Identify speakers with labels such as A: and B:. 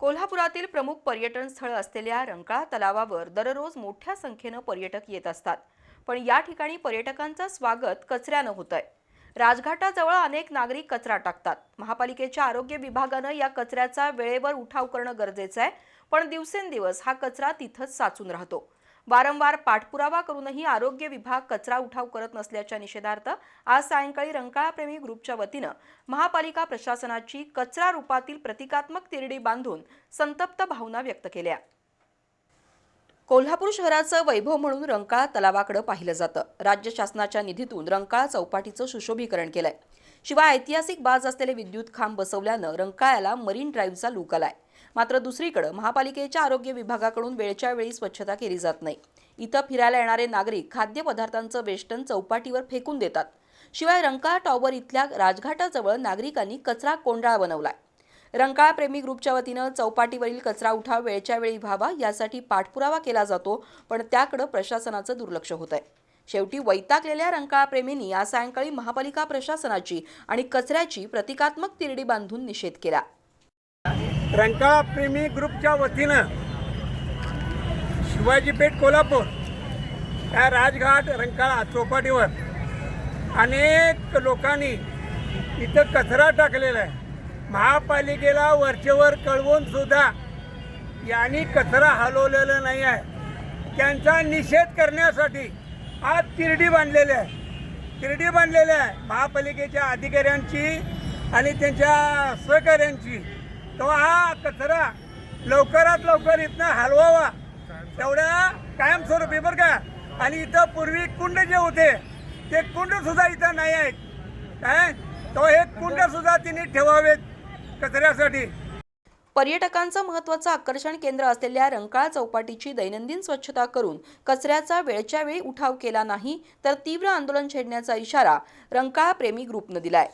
A: कोल्हापुरातील प्रमुख पर्यटन स्थळ असलेल्या रंकाळा तलावावर दररोज मोठ्या संख्येनं पर्यटक येत असतात. पण या ठिकाणी पर्यटकांचं स्वागत कचऱ्यानं होत आहे राजघाटाजवळ अनेक नागरिक कचरा टाकतात. महापालिकेच्या आरोग्य विभागानं या कचऱ्याचा वेळेवर उठाव करणं गरजेचं आहे पण दिवसेंदिवस हा कचरा तिथंच साचून राहतो. वारंवार पाठपुरावा करूनही आरोग्य विभाग कचरा उठाव करत नसल्याच्या निषेधार्थ आज सायंकाळी रंकाळाप्रेमी ग्रुपच्या वतीनं महापालिका प्रशासनाची कचरा रूपातील प्रतिकात्मक तिरडी बांधून संतप्त भावना व्यक्त केल्या. कोल्हापूर शहराचं वैभव म्हणून रंकाळा तलावाकडे पाहिलं जातं. राज्य शासनाच्या निधीतून रंकाळा चौपाटीचं सुशोभीकरण केलंय. शिवाय ऐतिहासिक बाज असलेले विद्युत खांब बसवल्यानं रंकाळ्याला मरीन ड्राईव्हचा लूक आलाय. मात्र दुसरीकडे महापालिकेच्या आरोग्य विभागाकडून वेळच्या वेळी स्वच्छता केली जात नाही. इथं फिरायला येणारे नागरिक खाद्यपदार्थांचं वेष्टन चौपाटीवर फेकून देतात. शिवाय रंकाळ टॉवर इथल्या राजघाटाजवळ नागरिकांनी कचरा कोंडाळा बनवलाय. रंकाळा प्रेमी ग्रुपच्या वतीनं चौपाटीवरील कचरा उठाव वेळच्या वेळी व्हावा यासाठी पाठपुरावा केला जातो पण त्याकडे प्रशासनाचं दुर्लक्ष होत आहे शेवटी वैतागलेल्या रंकाळा प्रेमींनी आज सायंकाळी महापालिका प्रशासनाची आणि कचऱ्याची प्रतिकात्मक तिरडी बांधून निषेध केला.
B: रंकाळा प्रेमी ग्रुपच्या वतीनं शिवाजी पेठ कोल्हापूर या राजघाट रंकाळा चौपाटीवर अनेक लोकांनी इथं कचरा टाकलेला आहे. महापालिकेला वरचेवर कळवून सुद्धा यांनी कचरा हलवलेला नाही आहे. त्यांचा निषेध करण्यासाठी आज तिरडी बांधलेली आहे. तिरडी बांधलेली आहे. महापालिकेच्या अधिकाऱ्यांची आणि त्यांच्या सहकाऱ्यांची तो हा कचरा लवकरात लवकर इथनं हलवावा. तेवढ्या कायमस्वरूपी बरं का. आणि इथं पूर्वी कुंड जे होते ते कुंड सुद्धा इथं नाही आहेत. काय? तो हे कुंड सुद्धा तिने ठेवावेत कचऱ्यासाठी.
A: पर्यटकांचं महत्वाचं आकर्षण केंद्र असलेल्या रंकाळा चौपाटीची दैनंदिन स्वच्छता करून कचऱ्याचा वेळच्या वेळी उठाव केला नाही तर तीव्र आंदोलन छेडण्याचा इशारा रंकाळा प्रेमी ग्रुपनं दिलाय.